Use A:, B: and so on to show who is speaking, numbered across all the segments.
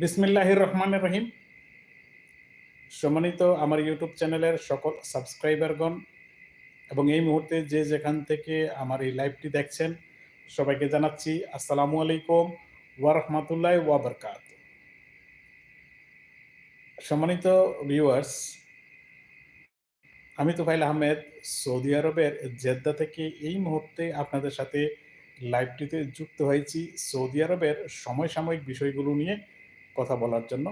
A: বিসমিল্লাহির রহমানির রহিম। সম্মানিত আমার ইউটিউব চ্যানেলের সকল সাবস্ক্রাইবারগণ এবং এই মুহূর্তে যে যেখান থেকে আমার এই লাইভটি দেখছেন, সবাইকে জানাচ্ছি আসসালামু আলাইকুম ওয়া রাহমাতুল্লাহি ওয়া বারাকাত সম্মানিত ভিউয়ার্স আমি তোফাইল আহমেদ, সৌদি আরবের জেদ্দা থেকে এই মুহূর্তে আপনাদের সাথে লাইভটিতে যুক্ত হয়েছি। সৌদি আরবের সমসাময়িক বিষয়গুলো নিয়ে কথা বলার জন্য।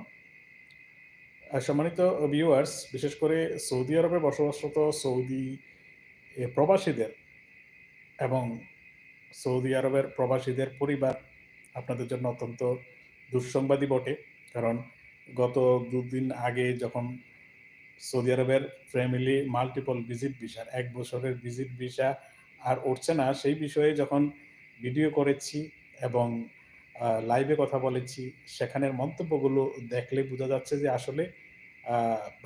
A: সম্মানিত ভিউয়ার্স বিশেষ করে সৌদি আরবে বসবাসরত সৌদি প্রবাসীদের এবং সৌদি আরবের প্রবাসীদের পরিবার আপনাদের জন্য অত্যন্ত দুঃসংবাদই বটে। কারণ গত দুদিন আগে যখন সৌদি আরবের ফ্যামিলি মাল্টিপল ভিজিট ভিসা এক বছরের ভিজিট ভিসা আর উঠছে না, সেই বিষয়ে যখন ভিডিও করেছি এবং লাইভে কথা বলেছি। সেখানের মন্তব্যগুলো দেখলে বোঝা যাচ্ছে যে আসলে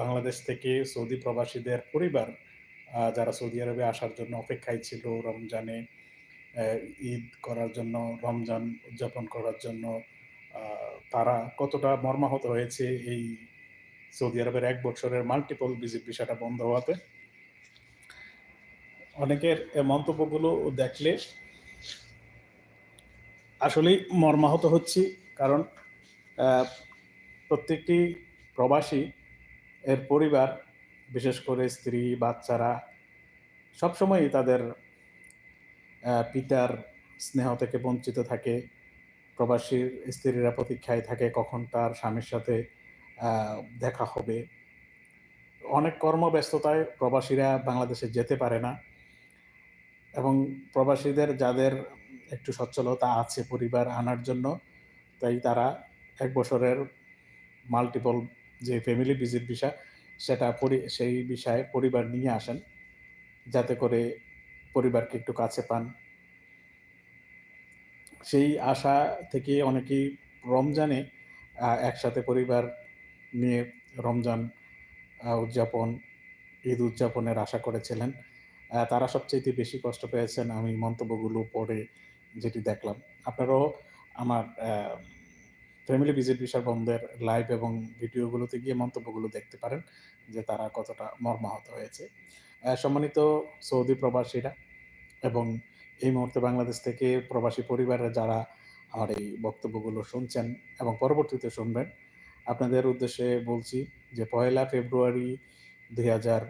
A: বাংলাদেশ থেকে সৌদি প্রবাসীদের পরিবার যারা সৌদি আরবে আসার জন্য অপেক্ষায় ছিল রমজানে ঈদ করার জন্য, রমজান উদযাপন করার জন্য তারা কতটা মর্মাহত হয়েছে এই সৌদি আরবের এক বছরের মাল্টিপল ভিজিট বিষয়টা বন্ধ হওয়াতে? অনেকের মন্তব্যগুলো দেখলে আসলেই মর্মাহত হচ্ছি, কারণ প্রত্যেকটি প্রবাসী এর পরিবার, বিশেষ করে স্ত্রী, বাচ্চারা, সবসময়ই তাদের পিতার স্নেহ থেকে বঞ্চিত থাকে, প্রবাসীর স্ত্রীরা প্রতীক্ষায় থাকে কখন তার স্বামীর সাথে দেখা হবে। অনেক কর্মব্যস্ততায় প্রবাসীরা বাংলাদেশে যেতে পারে না এবং প্রবাসীদের যাদের একটু সচ্ছলতা আছে পরিবার আনার জন্য, তাই তারা এক বছরের মাল্টিপল যে ফ্যামিলি ভিজিট ভিসা সেটা পরি, সেই বিষয়ে পরিবার নিয়ে আসেন, যাতে করে পরিবারকে একটু কাছে পান। সেই আশা থেকে অনেকেই রমজানে একসাথে পরিবার নিয়ে রমজান উদযাপন, ঈদ উদযাপনের আশা করেছিলেন। তারা সবচেয়ে বেশি কষ্ট পেয়েছেন, আমি মন্তব্যগুলো পড়ে যেটি দেখলাম। আপনারাও আমার ফ্যামিলি ভিজিট বিশাল বন্ধের লাইভ এবং ভিডিওগুলোতে গিয়ে মন্তব্যগুলো দেখতে পারেন যে তারা কতটা মর্মাহত হয়েছে। সম্মানিত সৌদি প্রবাসীরা এবং এই মুহূর্তে বাংলাদেশ থেকে প্রবাসী পরিবারের যারা আমার এই বক্তব্যগুলো শুনছেন এবং পরবর্তীতে শুনবেন, আপনাদের উদ্দেশ্যে বলছি যে পয়লা ফেব্রুয়ারি দুই হাজার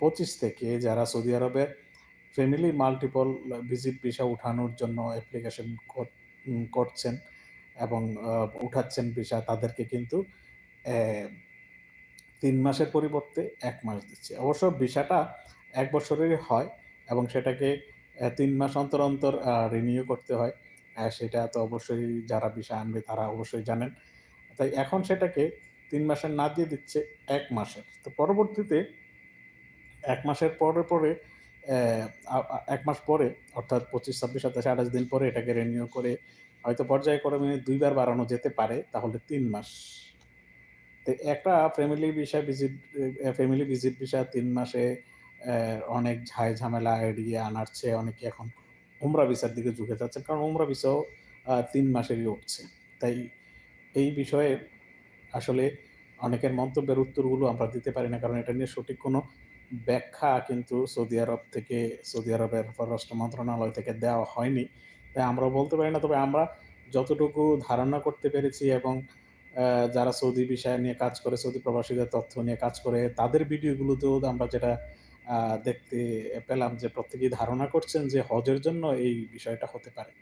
A: পঁচিশ থেকে যারা সৌদি আরবের ফ্যামিলি মাল্টিপল ভিজিট ভিসা উঠানোর জন্য অ্যাপ্লিকেশন করছেন এবং উঠাচ্ছেন ভিসা তাদেরকে কিন্তু তিন মাসের পরিবর্তে এক মাস দিচ্ছে। অবশ্য ভিসাটা এক বছরেরই হয় এবং সেটাকে তিন মাস অন্তর অন্তর রিনিউ করতে হয়। সেটা তো অবশ্যই যারা ভিসা আনবে তারা অবশ্যই জানেন। তাই এখন সেটাকে তিন মাসের না দিয়ে দিচ্ছে এক মাসের। তো পরবর্তীতে এক মাসের পরে পরে এক মাস পরে, অর্থাৎ পঁচিশ, ছাব্বিশ, সাতাশ, আঠাশ দিন পরে এটাকে রেনিউ করে হয়তো পর্যায়ক্রমে দুইবার বাড়ানো যেতে পারে, তাহলে তিন মাস। তো একটা family visa visit family visit visa তিন মাসে অনেক ঝাই ঝামেলা, এড়িয়ে আনার চেয়ে অনেকে এখন উমরা ভিসার দিকে ঝুঁকে যাচ্ছে, কারণ উমরা ভিসাও তিন মাসেরই উঠছে। তাই এই বিষয়ে আসলে অনেকের মন্তব্যের উত্তরগুলো আমরা দিতে পারি না, কারণ এটা নিয়ে সঠিক কোনো ব্যাখ্যা কিন্তু সৌদি আরব থেকে, সৌদি আরবের পররাষ্ট্র মন্ত্রণালয় থেকে দেওয়া হয়নি। তাই আমরা বলতে পারি না, তবে আমরা যতটুকু ধারণা করতে পেরেছি এবং যারা সৌদি বিষয় নিয়ে কাজ করে, সৌদি প্রবাসীদের তথ্য নিয়ে কাজ করে, তাদের ভিডিওগুলোতেও আমরা যেটা দেখতে পেলাম যে প্রত্যেকেই ধারণা করছেন যে হজের জন্য এই বিষয়টা হতে পারে।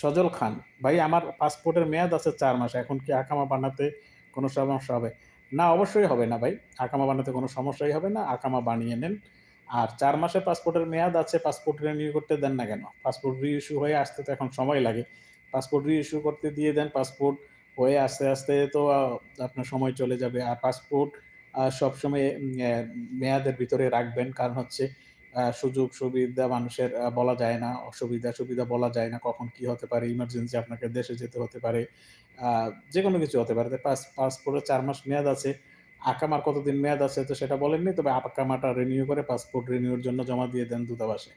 A: সজল খান, ভাই, আমার পাসপোর্টের মেয়াদ আছে চার মাস, এখন কি আকামা বানাতে কোনো সমস্যা হবে। না, অবশ্যই হবে না ভাই। আকামা বানাতে কোনো সমস্যাই হবে না। আকামা বানিয়ে নেন। আর চার মাসের পাসপোর্টের মেয়াদ আছে, পাসপোর্ট রিনিউ করতে দেন না কেন? পাসপোর্ট রি ইস্যু হয়ে আসতে তো এখন সময় লাগে। পাসপোর্ট রি ইস্যু করতে দিয়ে দেন, পাসপোর্ট হয়ে আস্তে আস্তে তো আপনার সময় চলে যাবে। আর পাসপোর্ট সবসময় মেয়াদের ভিতরে রাখবেন। কারণ হচ্ছে সুযোগ সুবিধা মানুষের বলা যায় না। অসুবিধা সুবিধা বলা যায় না কখন কি হতে পারে ইমার্জেন্সি আপনাকে দেশে যেতে হতে পারে যে কোনো কিছু হতে পারে। পাসপোর্টে চার মাস মেয়াদ আছে, আকামার কতদিন মেয়াদ আছে তো সেটা বলেননি, তবে আকামাটা রিনিউ করে পাসপোর্ট রিনিউর জন্য জমা দিয়ে দেন দূতাবাসে।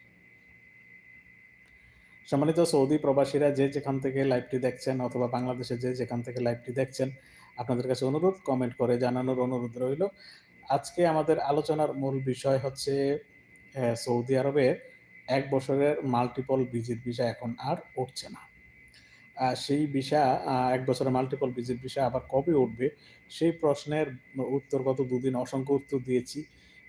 A: সম্মানিত সৌদি প্রবাসীরা যে যেখান থেকে লাইভটি দেখছেন অথবা বাংলাদেশে যে যেখান থেকে লাইভটি দেখছেন, আপনাদের কাছে অনুরোধ কমেন্ট করে জানানোর অনুরোধ রইল। আজকে আমাদের আলোচনার মূল বিষয় হচ্ছে সৌদি আরবে এক বছরের মাল্টিপল ভিজিট ভিসা এখন আর উঠছে না। সেই ভিসা এক বছরের মাল্টিপল ভিজিট ভিসা আবার কবে উঠবে, সেই প্রশ্নের উত্তর গত দুদিন অসংখ্য উত্তর দিয়েছি।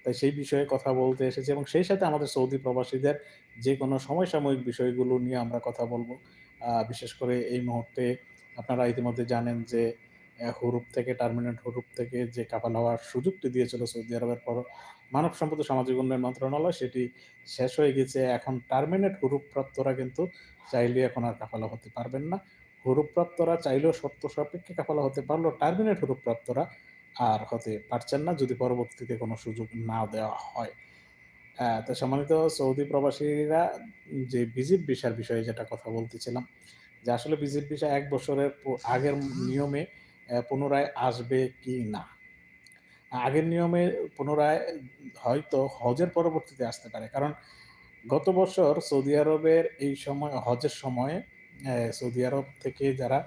A: তাই সেই বিষয়ে কথা বলতে এসেছি এবং সেই সাথে আমাদের সৌদি প্রবাসীদের যে কোনো সমসাময়িক বিষয়গুলো নিয়ে আমরা কথা বলব। বিশেষ করে এই মুহূর্তে আপনারা ইতিমধ্যে জানেন যে হুরুপ থেকে টার্মিনেট হুরুপ থেকে যে কাপাল হওয়ার সুযোগটি দিয়েছিল সৌদি আরবের পর মানব সম্পদ সামাজিক উন্নয়ন মন্ত্রণালয়, সেটি শেষ হয়ে গেছে। এখন টার্মিনেট হুরুপ প্রাপ্তরা কিন্তু চাইলে এখন আর কাফালা হতে পারবেন না। হুরুপ প্রাপ্তরা চাইলেও শর্ত সাপেক্ষে কাফালা হতে পারল টার্মিনেট হুরুপ প্রাপ্তরা আর হতে পারছেন না যদি পরবর্তীতে কোনো সুযোগ না দেওয়া হয়। তো সম্মানিত সৌদি প্রবাসীরা যে ভিজিট ভিসার বিষয়ে যেটা কথা বলতেছিলাম, যে আসলে ভিজিট ভিসা এক বছরের আগের নিয়মে পুনরায় আসবে কি না? আগের নিয়মে পুনরায় হয়তো হজের পরবর্তীতে আসতে পারে। কারণ গত বছর সৌদি আরবের এই সময়, হজের সময় সৌদি আরব থেকে যারা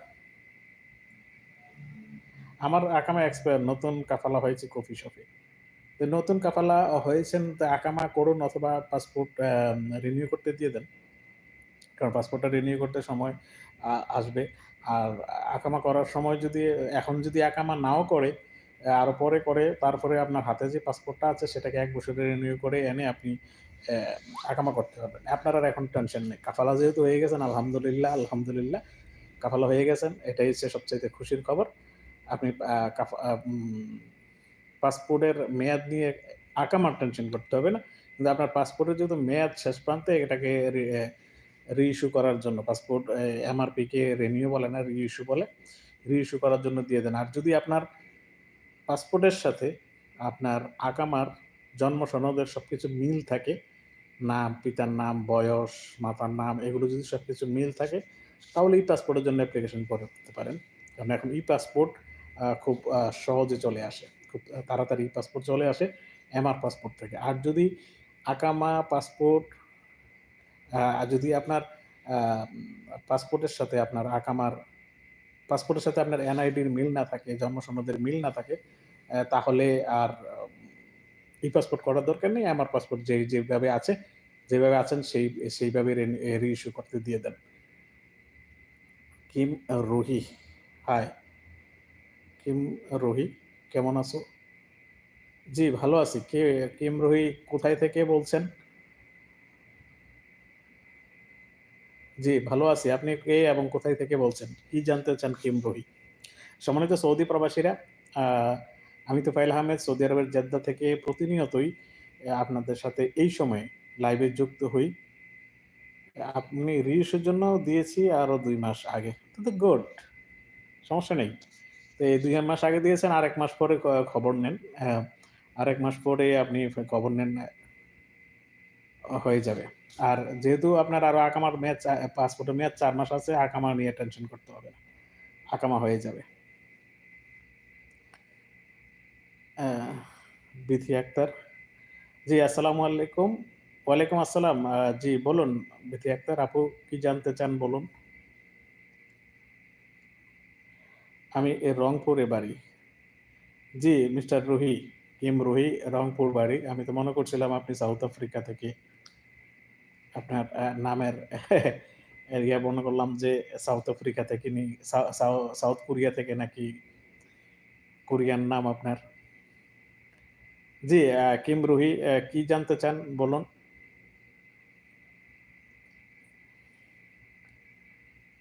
A: আমার আকামা এক্সপায়ার নতুন কাফালা হয়েছে কফি শপে। তো নতুন কাফালা হয়েছেন, তো আকামা করুন অথবা পাসপোর্ট রিনিউ করতে দিয়ে দেন। কারণ পাসপোর্টটা রিনিউ করতে সময় আসবে। আর আকামা করার সময় যদি, এখন যদি আকামা নাও করে আরও পরে করে, তারপরে আপনার হাতে যে পাসপোর্টটা আছে, সেটাকে এক বছরের রিনিউ করে এনে আপনি আকামা করতে পারবেন। আপনার আর এখন টেনশন নেই। কাফালা যেহেতু হয়ে গেছেন, আলহামদুলিল্লাহ আলহামদুলিল্লাহ, কাফালা হয়ে গেছেন, এটাই হচ্ছে সবচেয়ে খুশির খবর। আপনি পাসপোর্টের মেয়াদ নিয়ে আকামার টেনশন করতে হবে না। কিন্তু আপনার পাসপোর্টের যেহেতু মেয়াদ শেষ প্রান্তে, এটাকে রিইস্যু করার জন্য পাসপোর্ট এমআরপিকে রেনিউ বলে না রিইস্যু বলে রিইস্যু করার জন্য দিয়ে দেন। আর যদি আপনার পাসপোর্টের সাথে আপনার আকামার জন্ম সনদের সব কিছু মিল থাকে। নাম, পিতার নাম, বয়স, মাতার নাম, এগুলো যদি সব কিছু মিল থাকে, তাহলে এই পাসপোর্টের জন্য অ্যাপ্লিকেশন করতে পারেন। কারণ এখন ই পাসপোর্ট খুব সহজে চলে আসে। খুব তাড়াতাড়ি ই পাসপোর্ট চলে আসে, এমআর পাসপোর্ট থেকে। আর যদি আকামা পাসপোর্ট যদি আপনার পাসপোর্টের সাথে আপনার আকামার পাসপোর্টের সাথে আপনার এনআইডির মিল না থাকে, জন্ম সনদের মিল না থাকে তাহলে আর ই পাসপোর্ট করার দরকার নেই। আমার পাসপোর্ট যে, যেভাবে আছে, যেভাবে আছেন সেই, সেইভাবে রিইস্যু করতে দিয়ে দেন। Kim Rohi hi Kim Rohi, কেমন আছো? জি, ভালো আছি। কে, কিম রোহি কোথায় থেকে বলছেন? জি, ভালো আছি। আপনি কে এবং কোথায় থেকে বলছেন? কি জানতে চান কিম রুহি সম্মানিত সৌদি প্রবাসীরা আমি তো ফাইল আহমেদ, সৌদি আরবের জেদ্দা থেকে প্রতিনিয়তই আপনাদের সাথে এই সময়ে লাইভে যুক্ত হই। আপনি রিউসের জন্য দিয়েছি আরও দুই মাস আগে। তো গুড, সমস্যা নেই। তো এই দুই মাস আগে দিয়েছেন আর এক মাস পরে খবর নেন। আর এক মাস পরে আপনি খবর নেন হয়ে যাবে। আর যেহেতু আপনার আরও আকামার মেয়াদ পাসপোর্টের মেয়াদ চার মাস আছে, আকামা নিয়ে টেনশন করতে হবে না। আকামা হয়ে যাবে। বিথি আক্তার। জি, আসসালামু আলাইকুম। ওয়ালাইকুম আসসালাম। জি, বলুন বিথি আক্তার, আপু কি জানতে চান বলুন। আমি রংপুরে বাড়ি। জি, মিস্টার রুহি কিম রুহি, রংপুর বাড়ি। আমি তো মনে করছিলাম আপনি সাউথ আফ্রিকা থেকে। আপনার নামের, এরিয়া মনে করলাম যে সাউথ আফ্রিকা থেকে নি সাউথ কোরিয়া থেকে নাকি কোরিয়ান নাম আপনার। জি কিম রুহি কি জানতে চান বলুন।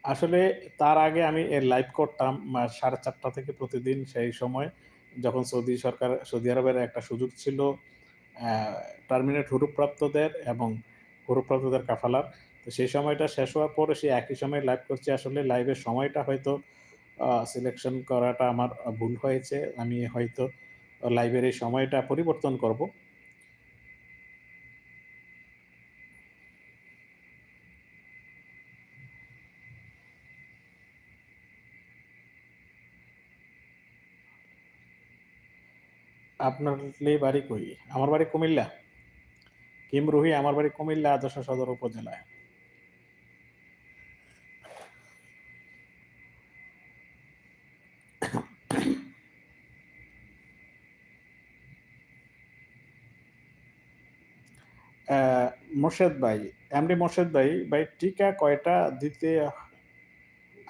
A: আসলে তার আগে আমি লাইভ করতাম সাড়ে চারটা থেকে প্রতিদিন সেই সময়, যখন সৌদি সরকার, সৌদি আরবের একটা সুযোগ ছিল টার্মিনেট হুরুপ্রাপ্তদের এবং হুরুপ্রাপ্তদের কাফালার। তো সেই সময়টা শেষ হওয়ার পরে সেই একই সময় লাইভ করছি। আসলে লাইভের সময়টা হয়তো সিলেকশন করাটা আমার ভুল হয়েছে। আমি হয়তো লাইভের এই সময়টা পরিবর্তন করব। আপনার বাড়ি কই? আমার বাড়ি কুমিল্লা। কিম রুহি আমার বাড়ি কুমিল্লা আদর্শ সদর উপজেলায়। মোর্শেদ ভাই এমডি মোর্শেদ ভাই ভাই টিকা কয়টা দিতে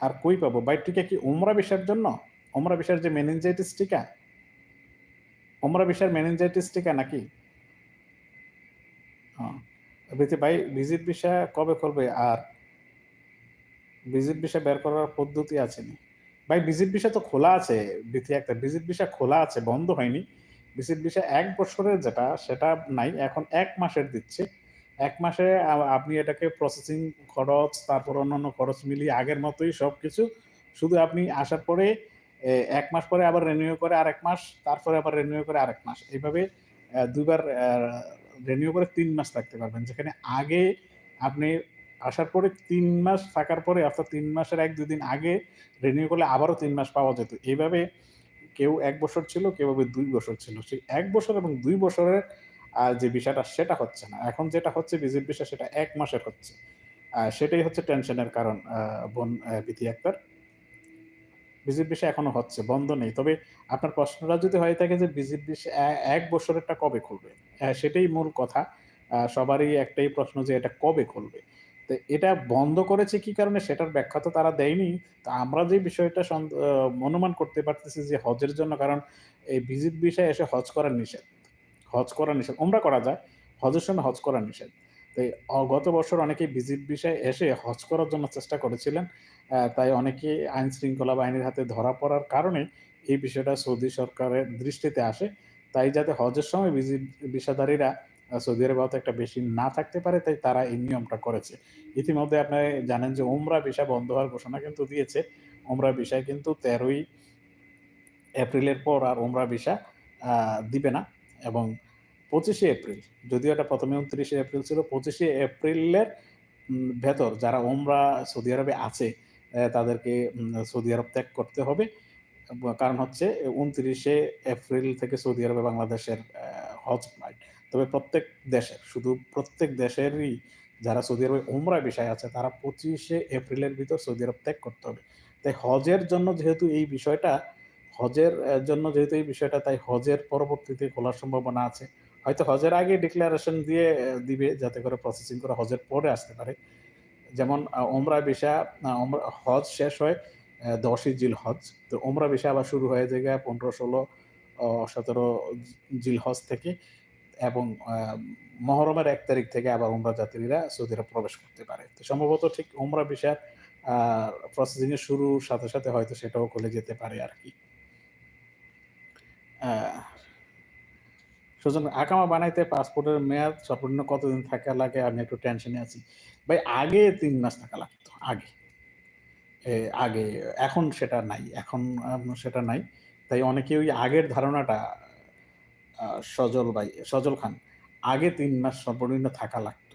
A: আর কই পাবো? ভাই, টিকা কি উমরা বিষের জন্য? উমরা বিষের যে মেনিনজাইটিস টিকা? উমরা বিষের মেনিনজাইটিস টিকা নাকি? বলছি ভাই ভিজিট ভিসা কবে করবে? আর ভিজিট ভিসা বের করার পদ্ধতি আছে নি? ভাই ভিজিট ভিসা তো খোলা আছে। বিথি একটা ভিজিট ভিসা খোলা আছে, বন্ধ হয়নি। ভিজিট ভিসা ১ বছরের যেটা, সেটা নাই। এখন ১ মাসের দিচ্ছে। ১ মাসে আপনি এটাকে প্রসেসিং খরচ, তারপর অন্যান্য খরচ মিলিয়ে আগের মতোই সবকিছু। শুধু আপনি আসার পরে এক মাস পরে আবার রেনিউ করে আরেক মাস, তারপরে আবার রেনিউ করে আর এক মাস। এইভাবে অ্যা ২ বার অ্যা রিনিউ করে তিন মাস থাকতে পারবেন। যেখানে আগে আপনি আসার পরে তিন মাস থাকার পরে অর্থাৎ তিন মাসের ১-২ দিন আগে রেনিউ করলে আবারও তিন মাস পাওয়া যেত। এইভাবে কেউ এক বছর ছিল, কেউ ২ বছর ছিল। সেই এক বছর এবং দুই বছরের যে বিষয়টা সেটা হচ্ছে না। এখন যেটা হচ্ছে ভিজিট ভিসা সেটা এক মাসের হচ্ছে। সেটাই হচ্ছে টেনশনের কারণ বোন বিথি আক্তার। ভিজিট ভিসা এখনও হচ্ছে, বন্ধ নেই। তবে আপনার প্রশ্নটা যদি হয়ে থাকে যে ভিসা অ্যা ১ বছরেরটা কবে খুলবে? সেটাই মূল কথা। সবারই একটাই প্রশ্ন যে এটা কবে খুলবে? তো এটা বন্ধ করেছে কি কারণে সেটার ব্যাখ্যা তো তারা দেয়নি। তো আমরা যে বিষয়টা অনুমান করতে পারতেছি যে হজের জন্য কারণ এই ভিজিট ভিসায় এসে হজ করা নিষেধ। হজ করা নিষেধ। ওমরা করা যায়। হজের সময় হজ করা নিষেধ। তো অ গত বছর অনেকেই ভিজিট ভিসায় এসে হজ করার জন্য চেষ্টা করেছিলেন। তাই অনেকে আইন শৃঙ্খলা বাহিনীর হাতে ধরা পড়ার কারণে এই বিষয়টা সৌদি সরকারের দৃষ্টিতে আসে। তাই যাতে হজের সময় ভিজিট ভিসাধারীরা সৌদি আরবে অত একটা বেশি না থাকতে পারে, তাই তারা এই নিয়মটা করেছে। ইতিমধ্যে আপনারা জানেন যে উমরা ভিসা বন্ধ হওয়ার ঘোষণা কিন্তু দিয়েছে। উমরা ভিসায় কিন্তু তেরোই এপ্রিলের পর আর উমরা ভিসা দিবে না এবং ২৫ শে এপ্রিল যদিও এটা প্রথমে উনত্রিশে এপ্রিল ছিল। পঁচিশে এপ্রিলের ভেতর যারা ওমরা সৌদি আরবে আছে তাদেরকে সৌদি আরব ত্যাগ করতে হবে। কারণ হচ্ছে উনত্রিশে এপ্রিল থেকে সৌদি আরবে বাংলাদেশের হজ ফ্লাইট। তবে প্রত্যেক দেশের, শুধু প্রত্যেক দেশেরই যারা সৌদি আরবে উমরা বিষয় আছে তারা পঁচিশে এপ্রিলের ভিতর সৌদি আরব ত্যাগ করতে হবে। তাই হজের জন্য যেহেতু এই বিষয়টা হজের জন্য যেহেতু এই বিষয়টা তাই হজের পরবর্তীতে খোলার সম্ভাবনা আছে। হয়তো হজের আগে ডিক্লারেশন দিয়ে দিবে যাতে করে প্রসেসিং করে হজের পরে আসতে পারে। যেমন ওমরা ভিসা হজ শেষ হয় দশই জিল হজ তো ওমরা ভিসা আবার শুরু হয়ে যায় ১৫, ১৬, অ ১৭ জি জিলহজ থেকে এবং মহরমের এক তারিখ থেকে আবার ওমরা যাত্রীরা সৌদি আরব প্রবেশ করতে পারে। তো সম্ভবত ঠিক ওমরা আ প্রসেসিং এর শুরুর সাথে, সাথে হয়তো সেটাও খুলে যেতে পারে আরকি। আ সুজন আকামা বানাইতে পাসপোর্টের মেয়াদ সর্বনিম্ন কতদিন থাকা লাগে? আমি একটু টেনশনে আছি। ভাই আগে তিন মাস থাকা লাগতো, আগে। আগে, এখন সেটা নাই। এখন সেটা নাই। তাই অনেকে ওই আগের ধারণাটা সজল ভাই, সজল খান, আগে তিন মাস সর্বনিম্ন থাকা লাগতো।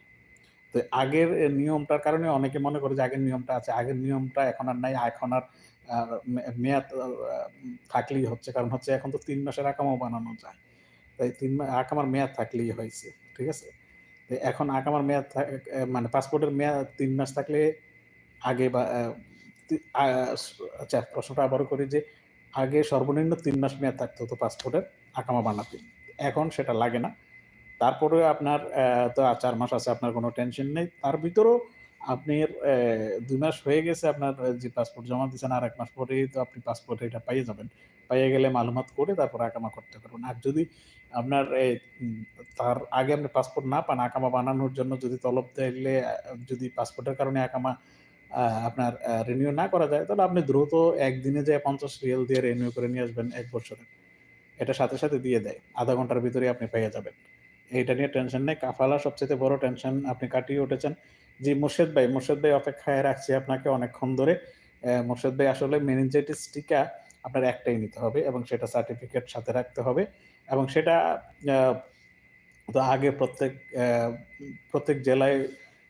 A: তো আগের নিয়মটার কারণে অনেকে মনে করে যে আগের নিয়মটা আছে। আগের নিয়মটা এখন আর নাই। এখন আর মেয়াদ থাকলেই হচ্ছে। কারণ হচ্ছে এখন তো তিন মাসের আকামাও বানানো যায়। তাই ৩ মা আকামার মেয়াদ থাকলেই হয়েছে, ঠিক আছে? এখন আকামার মেয়াদ থা মানে পাসপোর্টের মেয়াদ তিন মাস থাকলে আগে বা আচ্ছা প্রশ্নটা আবারও করি যে আগে সর্বনিম্ন তিন মাস মেয়াদ থাকতে হতো পাসপোর্টের আকামা বানাতে। এখন সেটা লাগে না। তারপরেও আপনার তো চার মাস আছে, আপনার কোনো টেনশন নেই। তার ভিতরেও আপনার দুই মাস হয়ে গেছে আপনার যে পাসপোর্ট জমা দিয়েছেন আর এক মাস পরেই তো আপনি পাসপোর্ট এটা পাইয়ে যাবেন। পাইয়ে গেলে মালুমাত করে তারপর আকামা করতে পারবেন। আর যদি আপনার তার আগে আপনি পাসপোর্ট না পান, আকামা বানানোর জন্য যদি তলব দিলে যদি পাসপোর্টের কারণে আকামা আপনার রিনিউ না করা যায় তাহলে আপনি দ্রুত একদিনে যেয়ে পঞ্চাশ রিয়েল দিয়ে রিনিউ করে নিয়ে আসবেন এক বছরের। এটা সাথে, সাথে দিয়ে দেয়। আধা ঘণ্টার ভিতরে আপনি পেয়ে যাবেন। এইটা নিয়ে টেনশন নেই। কাফালা সবচেয়ে বড় টেনশন আপনি কাটিয়ে উঠেছেন। জি মোর্শেদ ভাই, মোর্শেদ ভাই অপেক্ষায় রাখছি আপনাকে অনেকক্ষণ ধরে। মোর্শেদ ভাই আসলে মেনিনজাইটিস টিকা আপনার একটাই নিতে হবে এবং সেটা সার্টিফিকেট সাথে রাখতে হবে এবং সেটা তো আগে প্রত্যেক প্রত্যেক জেলায়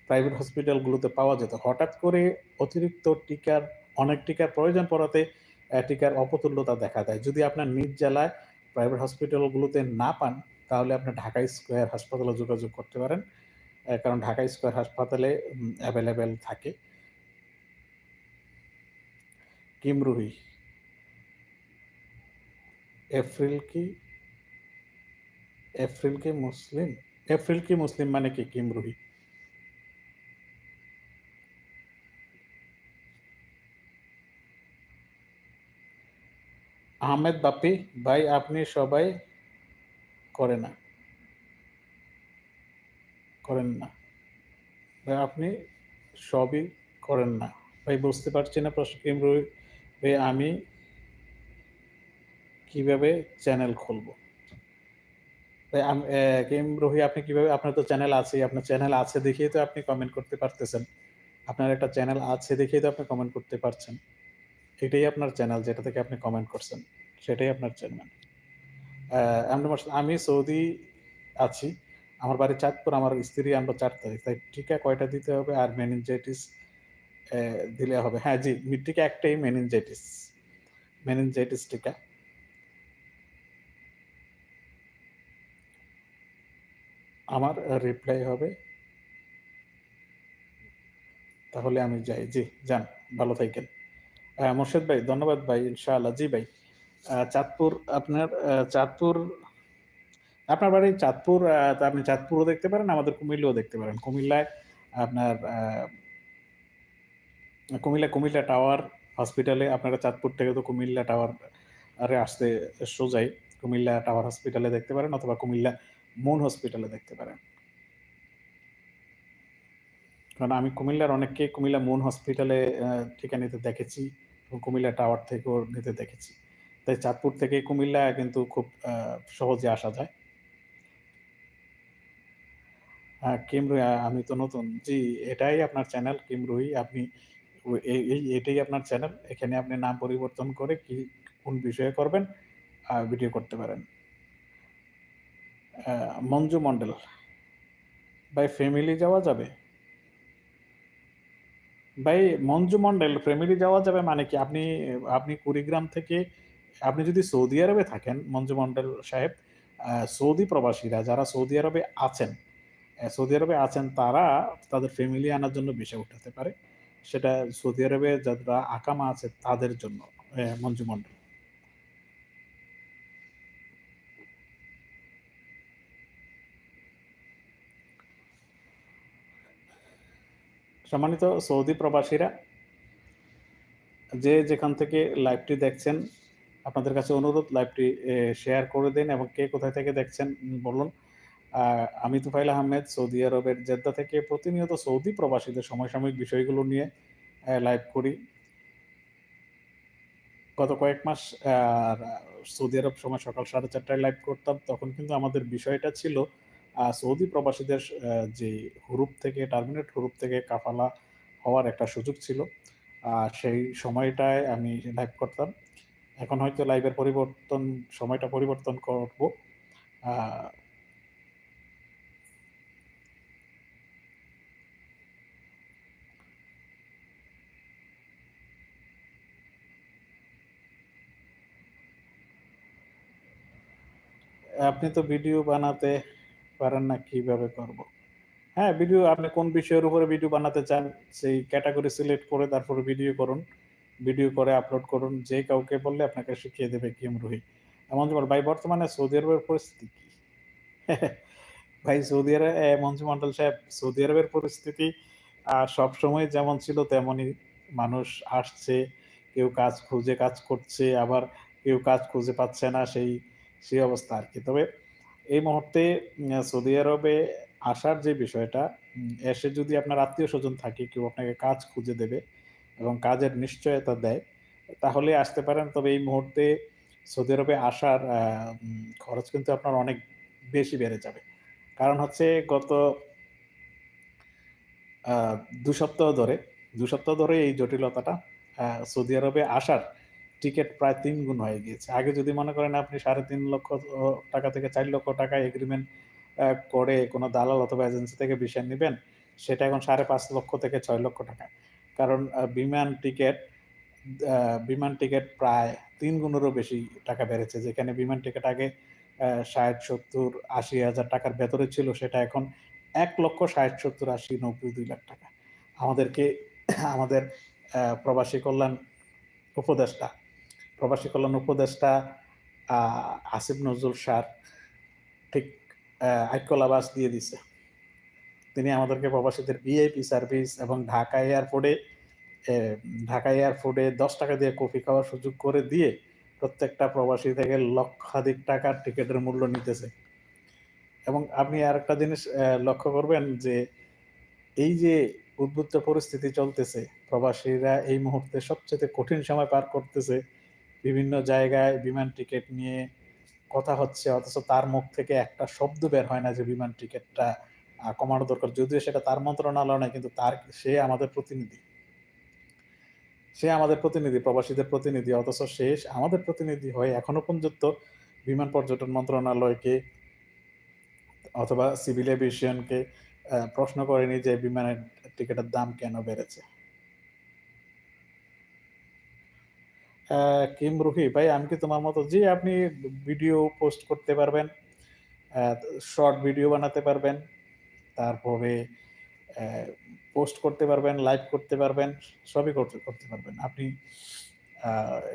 A: প্রাইভেট হসপিটালগুলোতে পাওয়া যেত। হঠাৎ করে অতিরিক্ত টিকার অনেক টিকার প্রয়োজন পড়াতে টিকার অপতুল্যতা দেখা দেয়। যদি আপনার নিজ জেলায় প্রাইভেট হসপিটালগুলোতে না পান তাহলে আপনি ঢাকা স্কোয়ার হাসপাতালে যোগাযোগ করতে পারেন। কারণ ঢাকা স্কয়ার হাসপাতালে অ্যাভেলেবেল থাকে। কিম রুহি। এপ্রিল কি এপ্রিল কি মুসলিম? এপ্রিল কি মুসলিম মানে কি কিমরুহি আহমেদ বাপি ভাই, আপনি সবাই করে না করেন না। ভাই আপনি সবই করেন না। ভাই বুঝতে পারছি না প্রশ্ন ভাই আমি কীভাবে চ্যানেল খুলবো? তাই এ, কিম আপনি কীভাবে আপনার তো চ্যানেল আছে আপনার চ্যানেল আছে দেখেই তো আপনি কমেন্ট করতে পারতেছেন। আপনার একটা চ্যানেল আছে দেখেই তো আপনি কমেন্ট করতে পারছেন। এটাই আপনার চ্যানেল যেটা থেকে আপনি কমেন্ট করছেন সেটাই আপনার চ্যানেল। আমি সৌদি আছি আমার বাড়ি চাঁদপুর, আমার স্ত্রী আমরা চার তারিখ। তাই টিকা কয়টা দিতে হবে আর মেনিনজাইটিস দিলে হবে। হ্যাঁ জি টিকা একটাই মেনিনজাইটিস মেনিনজাইটিস টিকা। আমার রিপ্লাই হবে। তাহলে আমি যাই। জি, যান, ভালো থাকেন। মোর্শেদ ভাই, ধন্যবাদ ভাই, ইনশাআল্লাহ। জি ভাই চাঁদপুর, আপনার চাঁদপুর আপনার বাড়ি চাঁদপুর আপনি চাঁদপুরও দেখতে পারেন, আমাদের কুমিল্লাও দেখতে পারেন। কুমিল্লায় আপনার কুমিল্লা কুমিল্লা টাওয়ার হসপিটালে আপনারা চাঁদপুর থেকে তো কুমিল্লা টাওয়ার আরে আসতে সোজাই। কুমিল্লা টাওয়ার হসপিটালে দেখতে পারেন অথবা কুমিল্লা মুন হসপিটালে দেখতে পারেন। কারণ আমি কুমিল্লার অনেককে কুমিল্লা মুন হসপিটালে টিকা নিতে দেখেছি এবং কুমিল্লা টাওয়ার থেকেও নিতে দেখেছি। তাই চাঁদপুর থেকে কুমিল্লা কিন্তু খুব সহজে আসা যায়। কিম রুহি আমি তো নতুন। জি, এটাই আপনার চ্যানেল কিম রুহি আপনি এই এটাই আপনার চ্যানেল এখানে আপনি নাম পরিবর্তন করে কি, কোন বিষয়ে করবেন ভিডিও করতে পারেন। মঞ্জু মন্ডল ভাই ফ্যামিলি যাওয়া যাবে? ভাই, মঞ্জু মন্ডল ফ্যামিলি যাওয়া যাবে মানে কি? আপনি আপনি কুড়িগ্রাম থেকে, আপনি যদি সৌদি আরবে থাকেন, মঞ্জু মন্ডল সাহেব সৌদি প্রবাসীরা, যারা সৌদি আরবে আছেন সৌদি আরবে আছেন তারা, তাদের ফ্যামিলি আনার জন্য বিষয় উঠাতে পারে। সেটা সৌদি আরবে যারা আকামা আছে তাদের জন্য মঞ্জু সম্মানিত সৌদি প্রবাসীরা, যে যেখান থেকে লাইভটি দেখছেন, আপনাদের কাছে অনুরোধ লাইভটি শেয়ার করে দিন এবং কে কোথায় থেকে দেখছেন বলুন। আমি তুফাইল আহমেদ, সৌদি আরবের জেদ্দা থেকে প্রতিনিয়ত সৌদি প্রবাসীদের সমসাময়িক বিষয়গুলো নিয়ে লাইভ করি। গত কয়েক মাস সৌদি আরব সময় সকাল সাড়ে চারটায় লাইভ করতাম। তখন কিন্তু আমাদের বিষয়টা ছিল সৌদি প্রবাসীদের যে হুরুপ থেকে টার্মিনেট হুরুপ থেকে কাফালা হওয়ার একটা সুযোগ ছিল। সেই সময়টায় আমি লাইভ করতাম। এখন হয়তো লাইভের পরিবর্তন, সময়টা পরিবর্তন করব। আপনি তো ভিডিও বানাতে পারেন না কীভাবে করব? হ্যাঁ ভিডিও আপনি কোন বিষয়ের উপরে ভিডিও বানাতে চান, সেই ক্যাটাগরি সিলেক্ট করে তারপরে ভিডিও করুন। ভিডিও করে আপলোড করুন, যে কাউকে বললে আপনাকে শিখিয়ে দেবে কিম রুহি। যে ভাই, বর্তমানে সৌদি আরবের পরিস্থিতি কি? ভাই, সৌদি আরব মঞ্জু মন্ডল সাহেব, সৌদি আরবের পরিস্থিতি আর সব সময় যেমন ছিল তেমনই মানুষ আসছে, কেউ কাজ খুঁজে কাজ করছে, আবার কেউ কাজ খুঁজে পাচ্ছে না, সেই সেই অবস্থা আর কি। তবে এই মুহূর্তে সৌদি আরবে আসার যে বিষয়টা এসে যদি আপনার আত্মীয় স্বজন থাকে, কেউ আপনাকে কাজ খুঁজে দেবে এবং কাজের নিশ্চয়তা দেয়, তাহলে আসতে পারেন। তবে এই মুহূর্তে সৌদি আরবে আসার খরচ কিন্তু আপনার অনেক বেশি বেড়ে যাবে। কারণ হচ্ছে গত দু সপ্তাহ ধরে, দু সপ্তাহ ধরে এই জটিলতাটা সৌদি আরবে আসার টিকিট প্রায় তিন গুণ হয়ে গিয়েছে। আগে যদি মনে করেন আপনি সাড়ে তিন লক্ষ টাকা থেকে চার লক্ষ টাকা এগ্রিমেন্ট করে কোনো দালাল অথবা এজেন্সি থেকে বিষয় নেবেন, সেটা এখন সাড়ে পাঁচ লক্ষ থেকে ছয় লক্ষ টাকা। কারণ বিমান টিকিট বিমান টিকিট প্রায় তিন গুণেরও বেশি টাকা বেড়েছে। যেখানে বিমান টিকিট আগে ষাট, সত্তর, আশি হাজার টাকার ভেতরে ছিল, সেটা এখন এক লক্ষ ষাট, সত্তর, আশি, নব্বই, দুই লাখ টাকা। আমাদেরকে, আমাদের প্রবাসী কল্যাণ উপদেষ্টা প্রবাসী কল্যাণ উপদেষ্টা আসিফ নজরুল স্যার, ঠিক আইকলা বাস দিয়ে দিছে। তিনি আমাদেরকে প্রবাসীদের ভিআইপি সার্ভিস এবং ঢাকা এয়ারপোর্টে ঢাকা এয়ারপোর্টে দশ টাকা দিয়ে কফি খাওয়ার সুযোগ করে দিয়ে প্রত্যেকটা প্রবাসী থেকে লক্ষাধিক টাকার টিকিটের মূল্য নিতেছে। এবং আপনি আর একটা জিনিস লক্ষ্য করবেন যে এই যে উদ্বুদ্ধ পরিস্থিতি চলতেছে, প্রবাসীরা এই মুহূর্তে সবচেয়ে কঠিন সময় পার করতেছে বিভিন্ন জায়গায় বিমান টিকিট নিয়ে কথা হচ্ছে, অথচ তার মুখ থেকে একটা শব্দ বের হয় না যে বিমান টিকিটটা কমানো দরকার। যদিও সেটা তার মন্ত্রণালয় নয়, কিন্তু তার, সে আমাদের প্রতিনিধি। সে আমাদের প্রতিনিধি, প্রবাসীদের প্রতিনিধি, অথচ শেষ আমাদের প্রতিনিধি হয়ে এখনও পর্যন্ত বিমান পর্যটন মন্ত্রণালয়কে অথবা সিভিল এভিয়েশনকে প্রশ্ন করেনি যে বিমানের টিকিটের দাম কেন বেড়েছে। কিম রুহি, ভাই, আমি কি তোমার মতো? জি, আপনি ভিডিও পোস্ট করতে পারবেন শর্ট ভিডিও বানাতে পারবেন, তারপরে পোস্ট করতে পারবেন, লাইভ করতে পারবেন, সবই করতে করতে পারবেন। আপনি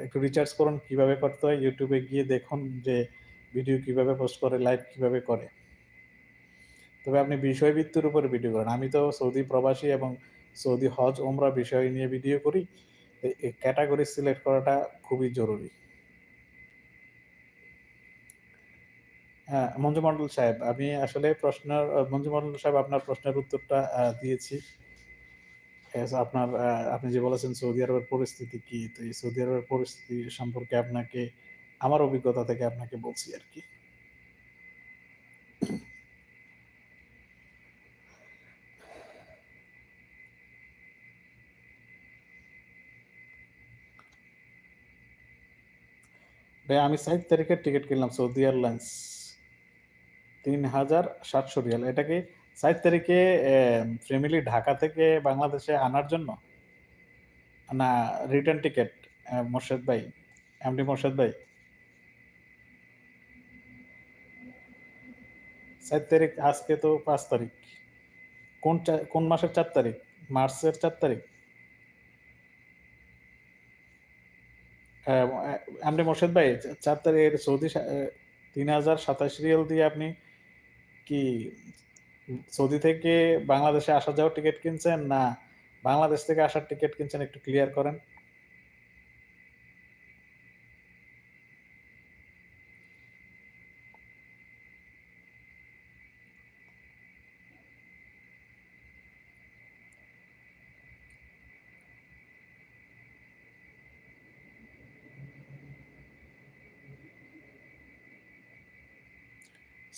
A: একটু রিচার্জ করুন কীভাবে করতে হয় ইউটিউবে গিয়ে দেখুন যে ভিডিও কীভাবে পোস্ট করে লাইভ কীভাবে করে। তবে আপনি বিষয়ভিত্তির উপরে ভিডিও করেন। আমি তো সৌদি প্রবাসী এবং সৌদি হজ ওমরা বিষয় নিয়ে ভিডিও করি। ক্যাটাগরি সিলেক্ট করাটা খুবই জরুরি। হ্যাঁ মঞ্জু মন্ডল সাহেব, আমি আসলে প্রশ্ন মঞ্জু মন্ডল সাহেব, আপনার প্রশ্নের উত্তরটা দিয়েছি। আপনার আপনি যে বলেছেন সৌদি আরবের পরিস্থিতি কি, তো এই সৌদি আরবের পরিস্থিতি সম্পর্কে আপনাকে, আমার অভিজ্ঞতা থেকে আপনাকে বলছি আর কি। আমি সাইট তারিখের টিকিট কিনলাম সৌদি এয়ারলাইন্স। তিন হাজার সাতশো রিয়াল। এটা কি সাইট তারিখে ফ্যামিলি ঢাকা থেকে বাংলাদেশে আনার জন্য? না, রিটার্ন টিকিট মোর্শেদ ভাই এমডি মোর্শেদ ভাই। সাত তারিখ আজকে তো পাঁচ তারিখ। কোন কোন মাসের চার তারিখ? মার্চের চার তারিখ? এমডি মোর্শেদ ভাই চার তারিখ সৌদি তিন হাজার সাতাশ রিয়াল দিয়ে আপনি কি সৌদি থেকে বাংলাদেশে আসা যাওয়ার টিকিট কিনছেন? না, বাংলাদেশ থেকে আসার টিকিট কিনছেন একটু ক্লিয়ার করেন।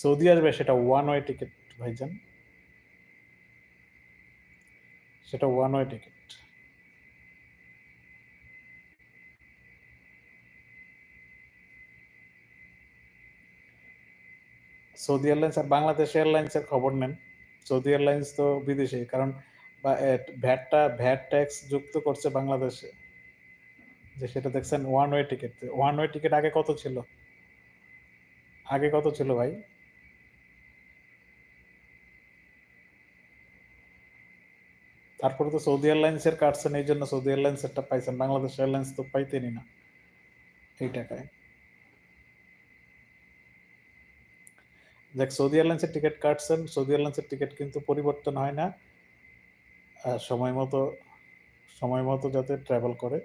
A: সৌদি আরবে সেটা ওয়ান ওয়ে টিকিট ভাইজান। সেটা one way ticket Saudi airlines আর বাংলাদেশ এয়ারলাইন্সের খবর নেন। সৌদি এয়ারলাইন্স তো বিদেশে, কারণ ভ্যাটটা, ভ্যাট ট্যাক্স যুক্ত করছে বাংলাদেশে। যে সেটা দেখছেন one way ticket one way ticket আগে কত ছিল? আগে কত ছিল ভাই? তারপরে তো সৌদি এয়ারলাইন্সের কাটছেন এই জন্য সৌদি এয়ারলাইন্সেরটা পাইছেন। বাংলাদেশ এয়ারলাইন্স তো পাইতেনি না এই টাকায়। দেখ, সৌদি এয়ারলাইন্সের টিকিট কাটছেন, সৌদি এয়ারলাইন্সের টিকিট কিন্তু পরিবর্তন হয় না। সময় মতো সময় মতো যাতে ট্রাভেল করে।